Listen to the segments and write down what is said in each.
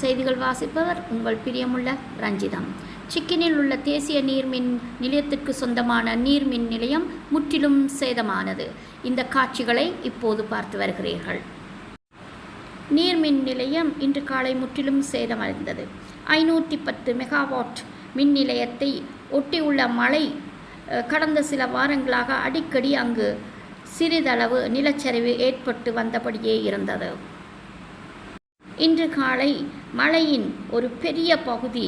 செய்திகள் வாசிப்பவர் உங்கள் பிரியமுள்ள ரஞ்சிதம். சிக்கினில் உள்ள தேசிய நீர்மின் நிலையத்திற்கு சொந்தமான நீர்மின் நிலையம் முற்றிலும் சேதமானது. இந்த காட்சிகளை இப்போது பார்த்து வருகிறீர்கள். நீர்மின் நிலையம் இன்று காலை முற்றிலும் சேதமடைந்தது. ஐநூற்றி பத்து மெகாவாட் மின் நிலையத்தை ஒட்டியுள்ள மழை கடந்த சில வாரங்களாக அடிக்கடி அங்கு சிறிதளவு நிலச்சரிவு ஏற்பட்டு வந்தபடியே இருந்தது. இன்று காலை மழையின் ஒரு பெரிய பகுதி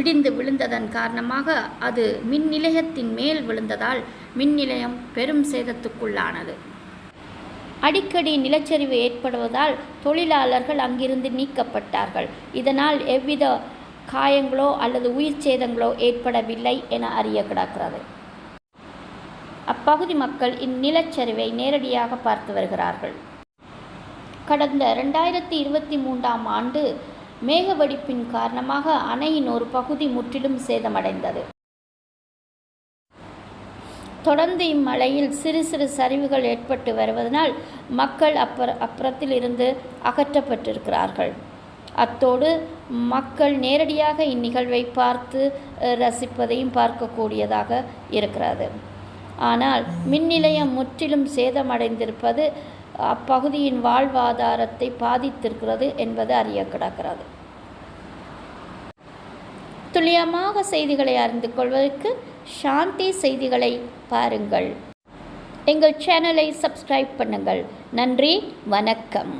இடிந்து விழுந்ததன் காரணமாக அது மின் நிலையத்தின் மேல் விழுந்ததால் மின் நிலையம் பெரும் சேதத்துக்குள்ளானது. அடிக்கடி நிலச்சரிவு ஏற்படுவதால் தொழிலாளர்கள் அங்கிருந்து நீக்கப்பட்டார்கள். இதனால் எவ்வித காயங்களோ அல்லது உயிர் சேதங்களோ ஏற்படவில்லை என அறிய கிடக்கிறது. அப்பகுதி மக்கள் இந்நிலச்சரிவை நேரடியாக பார்த்து வருகிறார்கள். கடந்த ரெண்டாயிரத்தி இருபத்தி மூன்றாம் ஆண்டு மேகவெடிப்பின் காரணமாக அணையின் ஒரு பகுதி முற்றிலும் சேதமடைந்தது. தொடர்ந்து இம்மழையில் சிறு சிறு சரிவுகள் ஏற்பட்டு வருவதனால் மக்கள் அப்புற அப்புறத்தில் இருந்து அகற்றப்பட்டிருக்கிறார்கள். அத்தோடு மக்கள் நேரடியாக இந்நிகழ்வை பார்த்து ரசிப்பதையும் பார்க்கக்கூடியதாக இருக்கிறது. ஆனால் மின் நிலையம் முற்றிலும் சேதமடைந்திருப்பது அப்பகுதியின் வாழ்வாதாரத்தை பாதித்திருக்கிறது என்பது அறிய கிடக்கிறது துல்லியமாக செய்திகளை அறிந்து கொள்வதற்கு சாந்தி செய்திகளை பாருங்கள். எங்கள் சேனலை சப்ஸ்கிரைப் பண்ணுங்கள். நன்றி வணக்கம்.